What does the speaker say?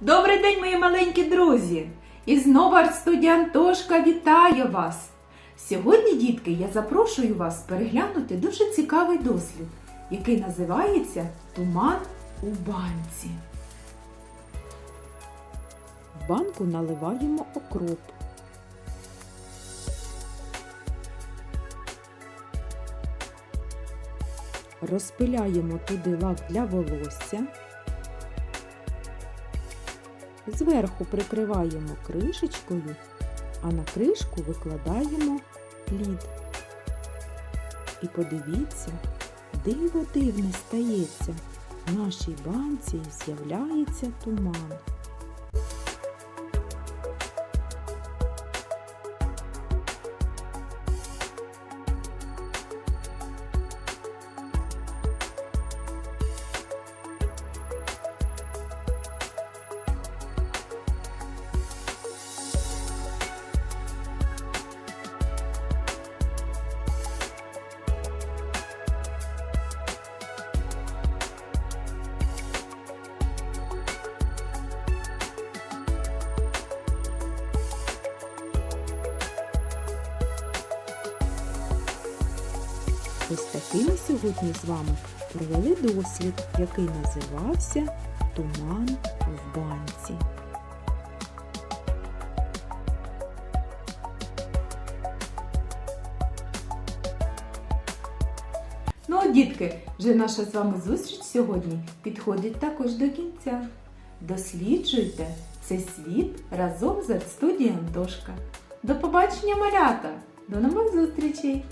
Добрий день, мої маленькі друзі! І знову арт-студія Антошка вітає вас! Сьогодні, дітки, я запрошую вас переглянути дуже цікавий дослід, який називається Туман у банці. В банку наливаємо окроп. Розпиляємо туди лак для волосся. Зверху прикриваємо кришечкою, а на кришку викладаємо лід. І подивіться, диво дивне стається. В нашій банці з'являється туман. Ось такий ми сьогодні з вами провели дослід, який називався Туман в банці. Ну, дітки, вже наша з вами зустріч сьогодні підходить також до кінця. Досліджуйте цей світ разом з арт-студією Антошка. До побачення, малята! До нових зустрічей!